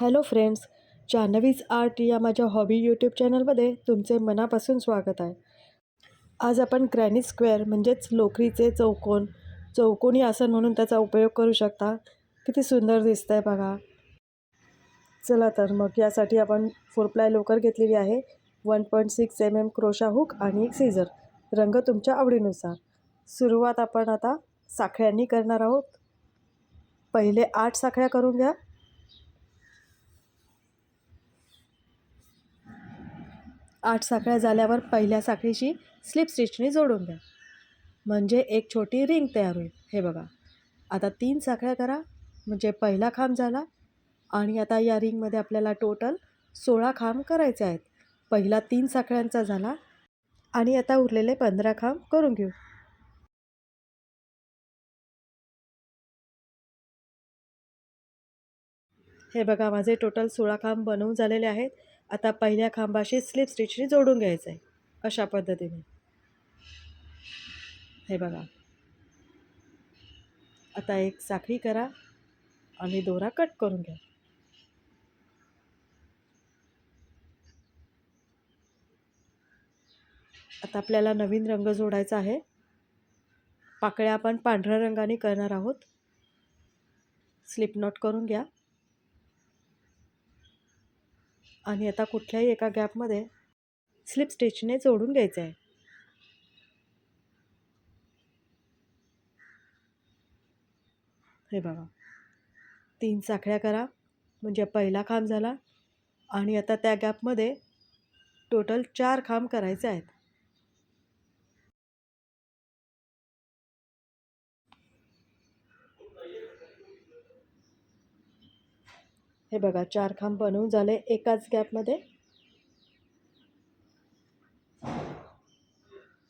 Hello friends जान्हवीज art या माझ्या hobby YouTube चॅनलमध्ये तुमचे मनापासून स्वागत आहे. आज आपण ग्रॅनी स्क्वेअर म्हणजेच लोकरीचे चौकोन चौकोनी आसन म्हणून त्याचा उपयोग करू शकता. किती सुंदर दिसतं आहे बघा. चला तर मग यासाठी आपण फोर प्लाय लोकर घेतलेली आहे. One point six M M crochet hook आणि एक सीझर रंग तुमच्या आवडीनुसार. सुरुवात आपण आता साखळ्यांनी करणार आहोत. पहिले आठ साखळ्या करून घ्या. आठ साखळ्या झाल्यावर पहिल्या साखळीशी स्लिप स्टिचने जोडून द्या. म्हणजे एक छोटी रिंग तयार होईल. हे बघा. आता तीन साखळ्या करा. म्हणजे पहिला खांब झाला आणि आता या रिंगमध्ये आपल्याला टोटल सोळा खांब करायचे आहेत. पहिला तीन साखळ्यांचा झाला आणि आता उरलेले पंधरा खांब करून घेऊ. हे बघा माझे टोटल सोळा खांब बनवून झालेले आहेत. आता पहिल्या खांबाशी स्लिप स्टिचने जोडून घ्यायचं आहे अशा पद्धतीने. हे बघा. आता एक साखळी करा आणि दोरा कट करून घ्या. आता आपल्याला नवीन रंग जोडायचा आहे. पाकळ्या आपण पांढऱ्या रंगाने करणार आहोत. स्लिप नॉट करून घ्या. आणि आता कुठल्याही एका गॅपमध्ये स्लिप स्टिचने जोडून घ्यायचं आहे. हे बघा. तीन साखळ्या करा. म्हणजे पहिला खांब झाला. आणि आता त्या गॅपमध्ये टोटल चार खांब करायचे आहेत. हे बघा चार खांब बनवून झाले एकाच गॅपमध्ये.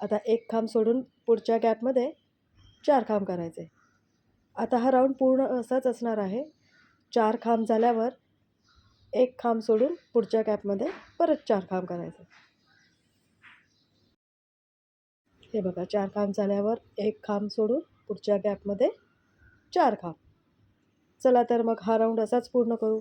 आता एक खांब सोडून पुढच्या गॅपमध्ये चार खांब करायचे. आता हा राऊंड पूर्ण असाच असणार आहे. चार खांब झाल्यावर एक खांब सोडून पुढच्या गॅपमध्ये परत चार खांब करायचे. हे बघा चार खांब झाल्यावर एक खांब सोडून पुढच्या गॅपमध्ये चार खांब. चला तर मग हा राऊंड असाच पूर्ण करू.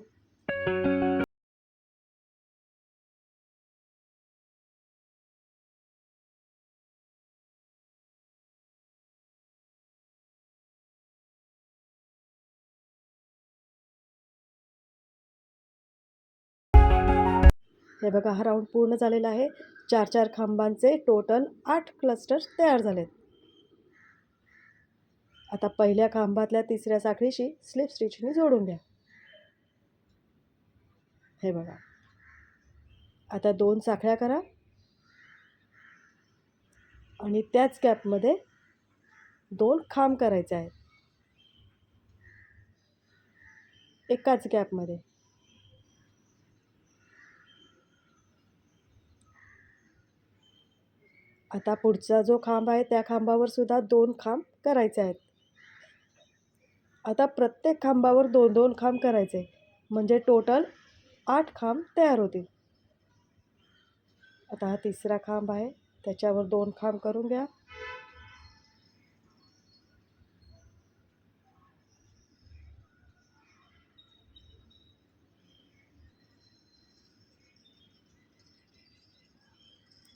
हे बघा हा राऊंड पूर्ण झालेला आहे. चार चार खांबांचे टोटल आठ क्लस्टर्स तयार झालेत. आता पहिल्या खांबातल्या तिसऱ्या साखळीशी स्लिप स्टिचने जोडून द्या. हे बघा. आता दोन साखळ्या करा. आणि त्याच गॅपमध्ये दोन खांब करायचे आहेत. एकाच गॅपमध्ये आता पुढचा जो खांब आहे त्या खांबावर सुद्धा दोन खांब करायचे आहेत. आता प्रत्येक खांबावर दोन दोन खांब करायचे. म्हणजे टोटल आठ खांब तयार होतील. आता हा तिसरा खांब आहे. त्याच्यावर दोन खांब करून घ्या.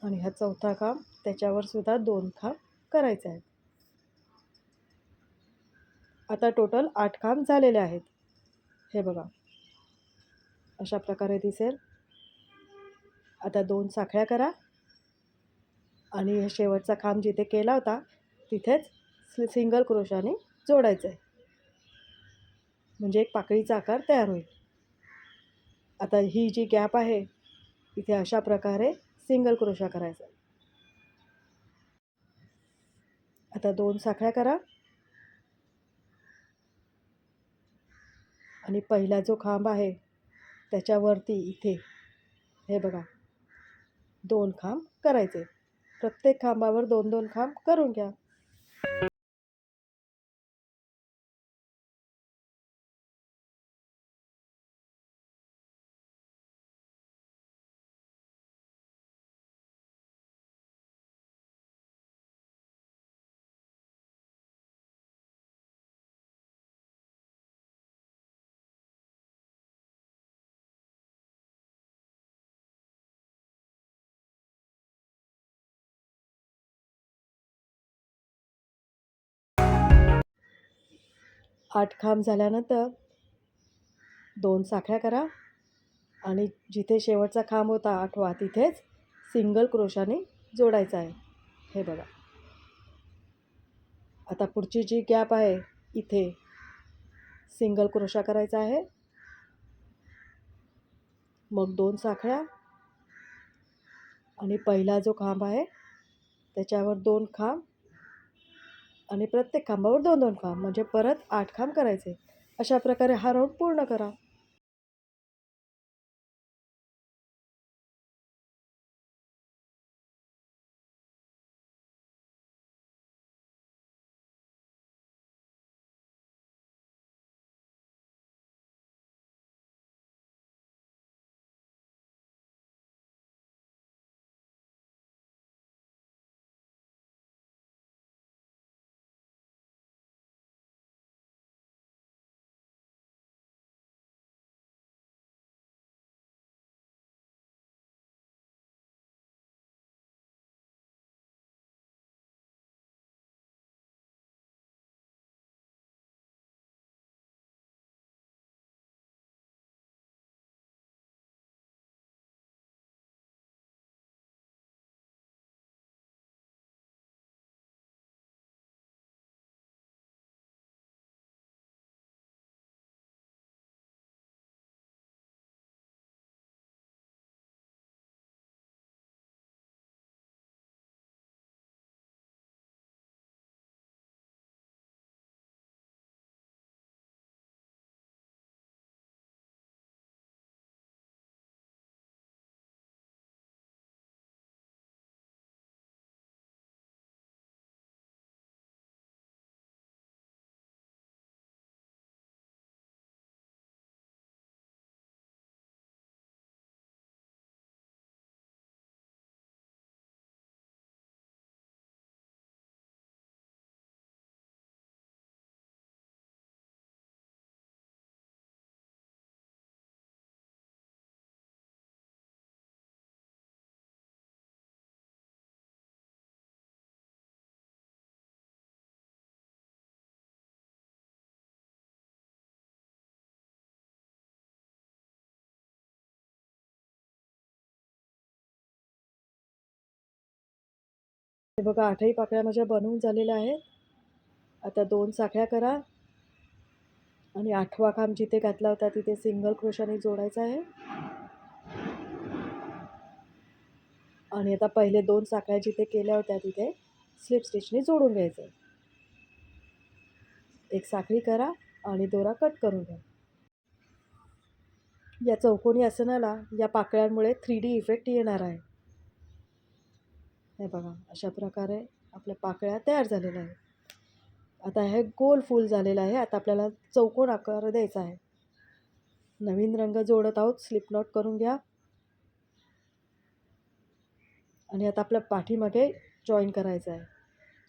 आणि हा चौथा खांब त्याच्यावर सुद्धा दोन खांब करायचे आहेत. आता टोटल आठ खांब झालेले आहेत. हे बघा. अशा प्रकारे दिसेल. आता दोन साखळ्या करा. आणि शेवटचा खांब जिथे केला होता तिथेच सिंगल क्रोशाने जोडायचं आहे म्हणजे एक पाकळीचा आकार तयार होईल. आता ही जी गॅप आहे इथे अशा प्रकारे सिंगल क्रोशा करायचा. आता दोन साखळ्या करा. आणि पहिला जो खांब आहे त्याच्यावरती इथे. हे बघा. दोन खांब करायचे. प्रत्येक खांबावर दोन दोन खांब करून घ्या. आठ खांब झाल्यानंतर दोन साखळ्या करा. आणि जिथे शेवटचा खांब होता आठवा तिथेच सिंगल क्रोशाने जोडायचा आहे. हे बघा. आता पुढची जी गॅप आहे इथे सिंगल क्रोशा करायचा आहे. मग दोन साखळ्या. आणि पहिला जो खांब आहे त्याच्यावर दोन खांब. आणि प्रत्येक खांबावर दोन दोन खांब म्हणजे परत आठ खांब करायचे. अशा प्रकारे हा राऊंड पूर्ण करा. हे बघा आठही पाकळ्या माझ्या बनवून झालेल्या आहेत. आता दोन साखळ्या करा. आणि आठवा खांब जिथे घातला होता तिथे सिंगल क्रोशाने जोडायचा आहे. आणि आता पहिले दोन साखळ्या जिथे केल्या होत्या तिथे स्लिप स्टिचने जोडून घ्यायचं एक साखळी करा आणि दोरा कट करून घ्या. या चौकोनी आसनाला या पाकळ्यांमुळे थ्री डी इफेक्ट येणार आहे. हे बघा अशा प्रकारे आपल्या पाकळ्या तयार झालेल्या आहेत. आता हे गोल फूल झालेलं आहे. आता आपल्याला चौकोन आकार द्यायचा आहे. नवीन रंग जोडत आहोत. स्लिप नॉट करून घ्या. आणि आता आपल्या पाठीमागे जॉईन करायचं आहे.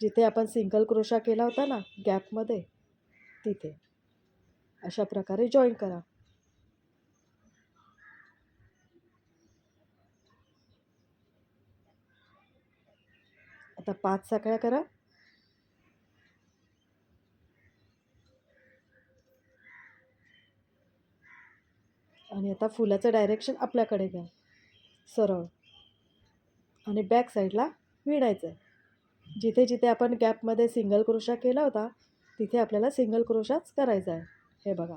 जिथे आपण सिंगल क्रोशा केला होता ना गॅपमध्ये तिथे. अशा प्रकारे जॉईन करा. आता पाच साखळ्या करा. आणि आता फुलाचं डायरेक्शन आपल्याकडे घ्या. सरळ. आणि बॅक साईडला विणायचं आहे जिथे जिथे आपण गॅपमध्ये सिंगल क्रोशा केला होता तिथे आपल्याला सिंगल क्रोशाच करायचा आहे हे बघा.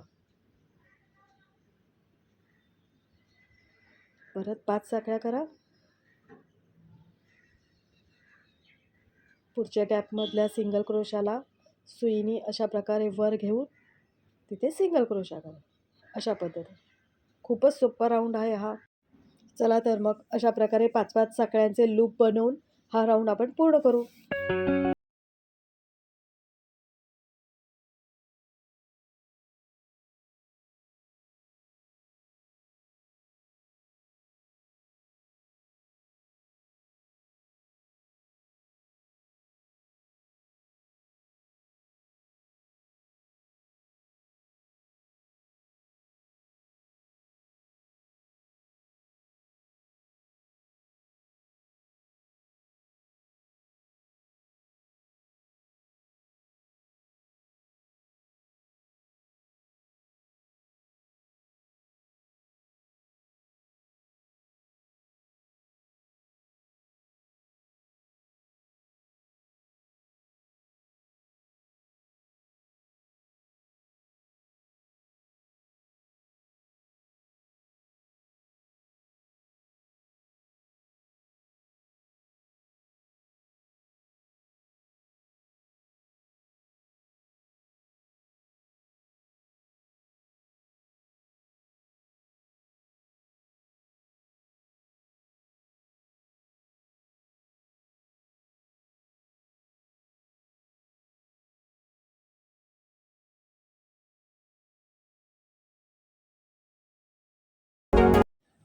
परत पाच साखळ्या करा. पुढच्या गॅपमधल्या सिंगल क्रोशाला सुईनी अशा प्रकारे वर घेऊन तिथे सिंगल क्रोशा करा अशा पद्धतीने. खूपच सोप्पा राऊंड आहे हा. चला तर मग अशा प्रकारे पाच पाच साखळ्यांचे लूप बनवून हा राऊंड आपण पूर्ण करू.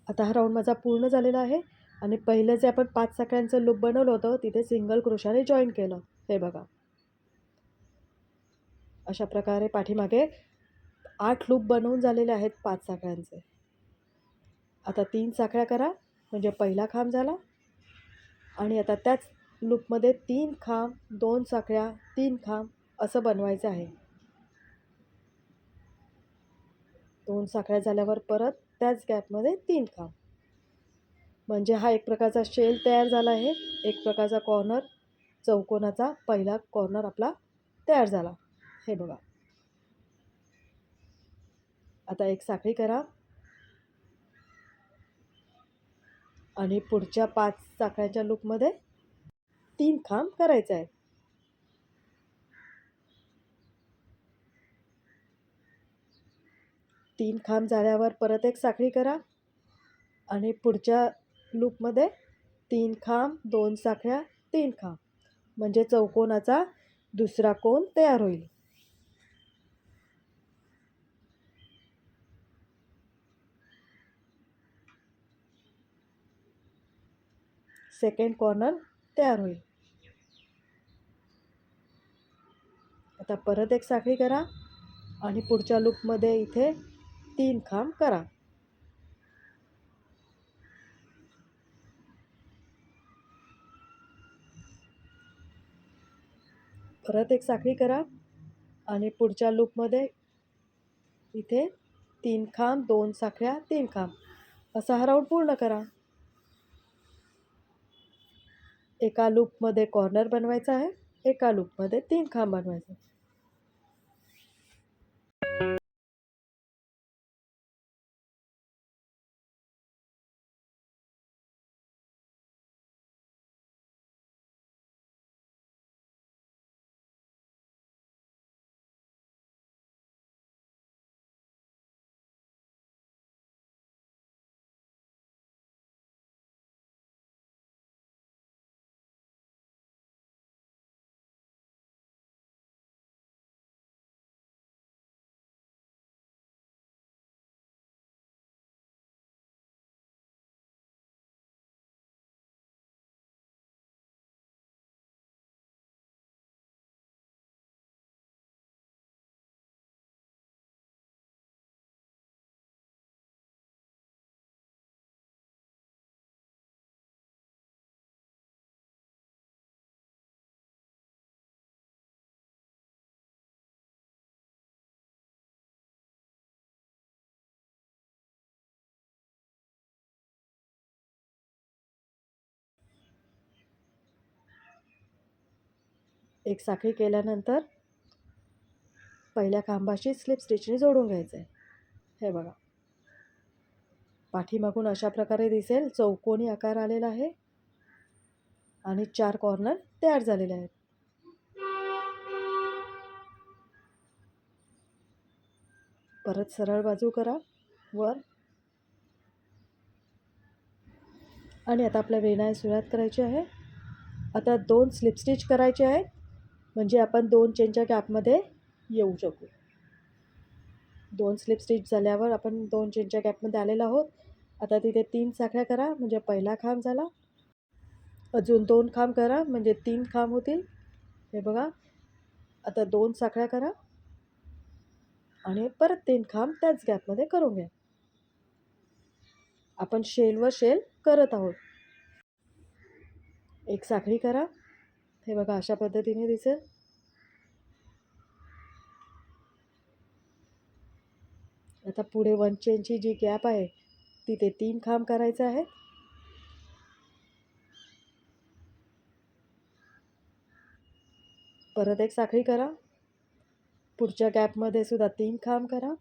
आता हा राऊंड माझा पूर्ण झालेला आहे आणि पहिलं जे आपण पाच साखळ्यांचं लूप बनवलं होतं तिथे सिंगल क्रोशाने जॉईन केलं. हे बघा. अशा प्रकारे पाठीमागे आठ लूप बनवून झालेले आहेत पाच साखळ्यांचे. आता तीन साखळ्या करा म्हणजे पहिला खांब झाला. आणि आता त्याच लूपमध्ये तीन खांब दोन साखळ्या तीन खांब असं बनवायचं आहे. दोन साखळ्या झाल्यावर परत त्याच गॅपमध्ये तीन खांब म्हणजे हा एक प्रकारचा शेल तयार झाला आहे. एक प्रकारचा कॉर्नर चौकोनाचा पहिला कॉर्नर आपला तयार झाला. हे बघा. आता एक साखळी करा. आणि पुढच्या पाच साखळ्याच्या लूपमध्ये तीन खांब करायचे आहे तीन खांब झाल्यावर परत एक साखळी करा. आणि पुढच्या लूपमध्ये तीन खांब दोन साखळ्या तीन खांब. म्हणजे चौकोनाचा दुसरा कोन तयार होईल. सेकंड कॉर्नर तयार होईल. आता परत एक साखळी करा. आणि पुढच्या लूपमध्ये इथे तीन खांब करा. परत एक साखळी करा आणि पुढच्या लूपमध्ये इथे तीन खांब दोन साखळ्या तीन खांब. असा हा राऊंड पूर्ण करा. एका लूपमध्ये कॉर्नर बनवायचा आहे एका लूपमध्ये तीन खांब बनवायचे. एक साखळी केल्यानंतर पहिल्या खांबाशी स्लिप स्टिचने जोडून घ्यायचं आहे हे बघा. पाठीमागून अशा प्रकारे दिसेल चौकोनी आकार आलेला आहे आणि चार कॉर्नर तयार झालेले आहेत. परत सरळ बाजू करा वर. आणि आता आपल्या वेणाय सुरुवात करायची आहे. आता दोन स्लिप स्टिच करायचे आहेत. म्हणजे आपण दोन चेनच्या गॅपमध्ये येऊ शकू. दोन स्लिप स्टिच झाल्यावर आपण दोन चेनच्या गॅपमध्ये आलेलो आहोत. आता तिथे तीन साखळ्या करा म्हणजे पहिला खांब झाला. अजून दोन खांब करा म्हणजे तीन खांब होतील. हे बघा. आता दोन साखळ्या करा. आणि परत तीन खांब त्याच गॅपमध्ये करून घ्या. आपण शेल व शेल करत आहोत. एक साखळी करा. हे बघा अशा पद्धतीने दिसेल. आता पुढे वन चेनची जी गॅप आहे तिथे तीन खांब करायचं आहे परत एक साखळी करा. पुढच्या गॅपमध्ये सुद्धा तीन खांब करा.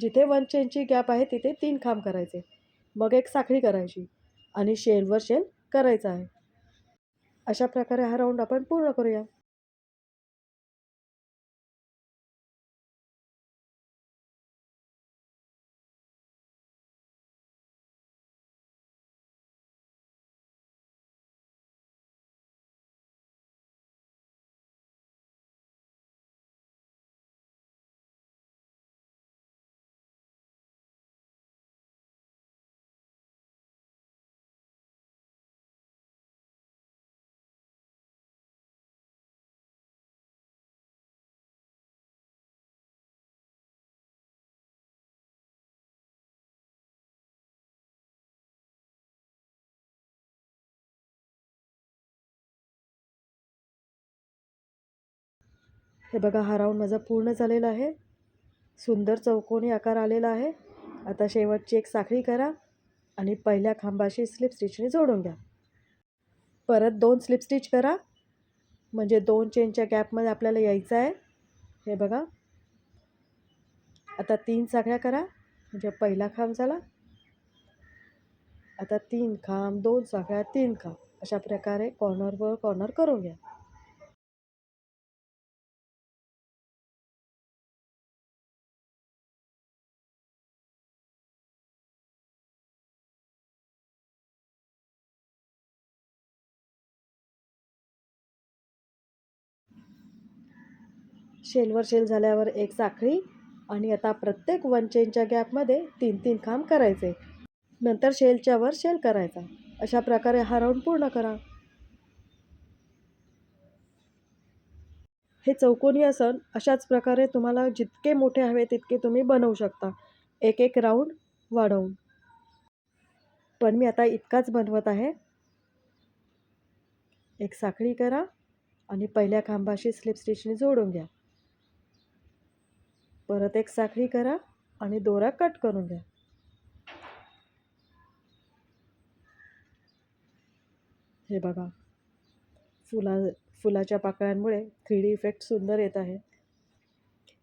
जिथे वन चेनची गॅप आहे तिथे तीन खांब करायचे. मग एक साखळी करायची. आणि शेलवर शेल करायचा आहे. अशा प्रकारे हा राऊंड आपण पूर्ण करूया. हे बघा हा राऊंड माझा पूर्ण झालेला आहे. सुंदर चौकोनी आकार आलेला आहे. आता शेवटची एक साखळी करा आणि पहिल्या खांबाशी स्लिप स्टिचने जोडून घ्या. परत दोन स्लिप स्टिच करा. म्हणजे दोन चेनच्या गॅपमध्ये आपल्याला यायचं आहे. हे बघा. आता तीन साखळ्या करा. म्हणजे पहिला खांब झाला. आता तीन खांब दोन साखळ्या तीन खांब. अशा प्रकारे कॉर्नरवर कॉर्नर करून घ्या. शेलवर शेल झाल्यावर एक साखळी आणि आता प्रत्येक वन चेनच्या गॅपमध्ये तीन तीन खांब करायचे. नंतर शेलच्या वर शेल करायचा. अशा प्रकारे हा राऊंड पूर्ण करा. हे चौकोनी आसन अशाच प्रकारे तुम्हाला जितके मोठे हवे तितके तुम्ही बनवू शकता. एक एक राऊंड वाढवून. पण मी आता इतकाच बनवत आहे. एक साखळी करा आणि पहिल्या खांबाशी स्लिप स्टिचने जोडून घ्या. परत एक साखळी करा आणि दोरा कट करून घ्या. हे बघा फुला फुलाच्या पाकळ्यांमुळे थ्री डी इफेक्ट सुंदर येत आहे.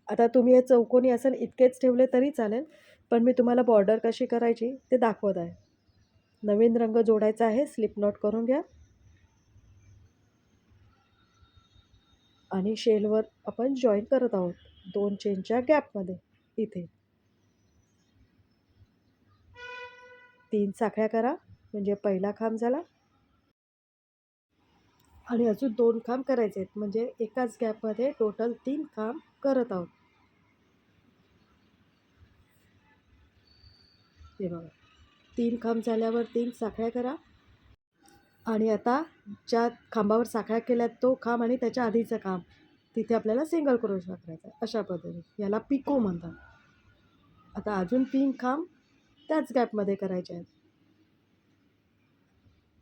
आता तुम्ही हे चौकोनी आसन इतकेच ठेवले तरी चालेल पण मी तुम्हाला बॉर्डर कशी करायची ते दाखवत आहे. नवीन रंग जोडायचा आहे स्लिप नॉट करून घ्या. आणि शेलवर आपण जॉईन करत आहोत. दोन चेनच्या गॅपमध्ये इथे. तीन साखळ्या करा म्हणजे पहिला खांब झाला. आणि अजून दोन खांब करायचे आहेत म्हणजे एकाच गॅपमध्ये टोटल तीन खांब करत आहोत. हे बघा. तीन खांब झाल्यावर तीन साखळ्या करा. आणि आता ज्या खांबावर साखळ्या केल्यात तो खांब आणि त्याच्या आधीचं खांब. तिथे आपल्याला सिंगल क्रोशा करायचा अशा पद्धतीने. याला पिको म्हणतात. आता अजून तीन खांब त्याच गॅपमध्ये करायचे आहेत.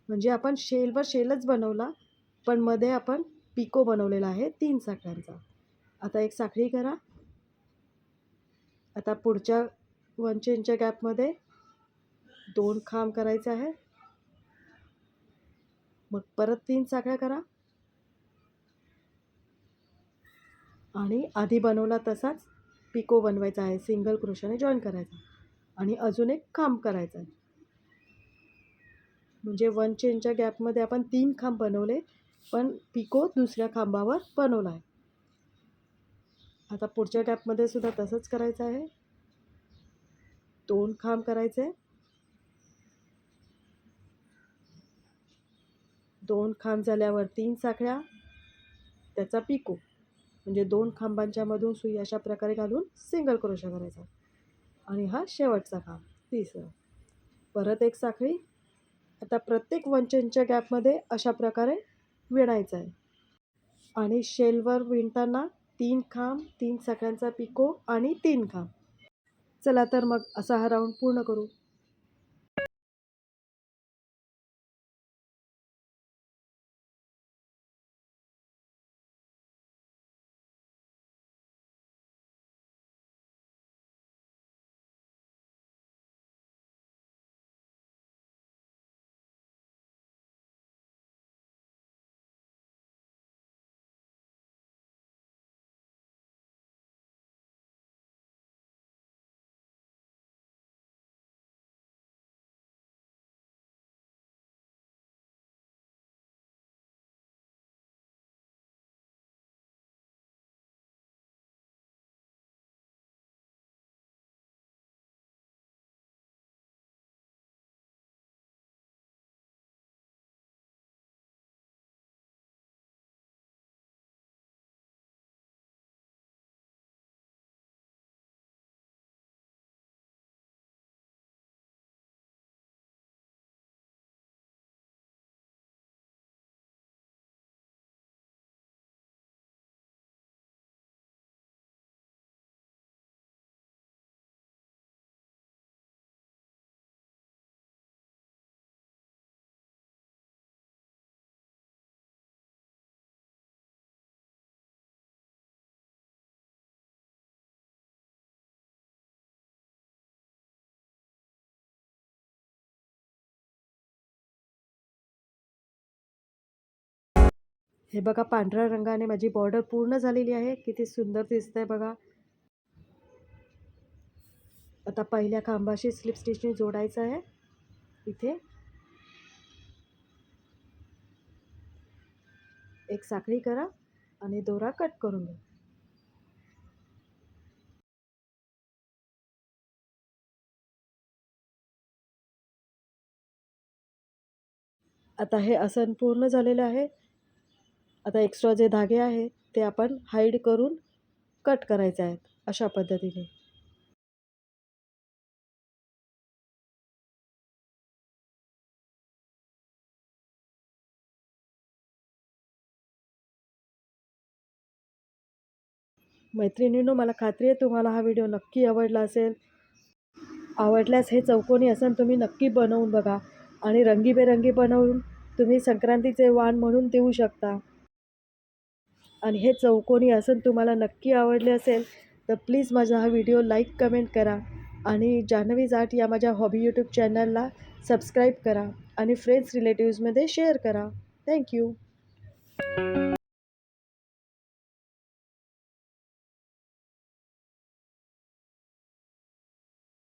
म्हणजे आपण शेलवर शेलच बनवला पण मध्ये आपण पिको बनवलेला आहे तीन साखळ्यांचा आता एक साखळी करा. आता पुढच्या वन चेनच्या गॅपमध्ये दोन खांब करायचे आहे मग परत तीन साखळ्या करा. आणि आधी बनवला तसाच पिको बनवायचा आहे सिंगल क्रोशाने जॉईन करायचा. आणि अजून एक खांब करायचा आहे. म्हणजे वन चेनच्या गॅपमध्ये आपण तीन खांब बनवले पण पिको दुसऱ्या खांबावर बनवला आहे. आता पुढच्या गॅपमध्ये सुद्धा तसंच करायचं आहे. दोन खांब करायचे. दोन खांब झाल्यावर तीन साखळ्या त्याचा पिको. म्हणजे दोन खांबांच्या मधून सुई अशा प्रकारे घालून सिंगल क्रोशा करायचा. आणि हा शेवटचा खांब तिसरा. परत एक साखळी. आता प्रत्येक वंचनच्या गॅपमध्ये अशा प्रकारे विणायचं आहे. आणि शेलवर विणताना तीन खांब तीन साखळ्यांचा पिको आणि तीन खांब. चला तर मग असा हा राऊंड पूर्ण करू. हे बघा पांढऱ्या रंगाने माझी बॉर्डर पूर्ण झालेली आहे. किती सुंदर दिसतंय बघा. आता पहिल्या खांबाशी स्लिप स्टिचने जोडायचं आहे. इथे. एक साखळी करा आणि दोरा कट करून घ्या. आता हे आसन पूर्ण झालेलं आहे. आता एक्स्ट्रा जे धागे आहेत ते आपण हाईड करून कट करायचे आहेत अशा पद्धतीने. मैत्रिणींनो मला खात्री आहे तुम्हाला हा व्हिडिओ नक्की आवडला असेल. आवडल्यास हे चौकोनी असेल तुम्ही नक्की बनवून बघा आणि रंगीबेरंगी बनवून तुम्ही संक्रांतीचे वाण म्हणून देऊ शकता. आणि हे चौकोनी आसन तुम्हाला नक्की आवडले असेल तर प्लीज माझा हा व्हिडिओ लाईक कमेंट करा आणि जान्हवीज जाट या माझ्या हॉबी यूट्यूब चॅनलला सबस्क्राईब करा आणि फ्रेंड्स रिलेटिव्समध्ये शेअर करा. Thank you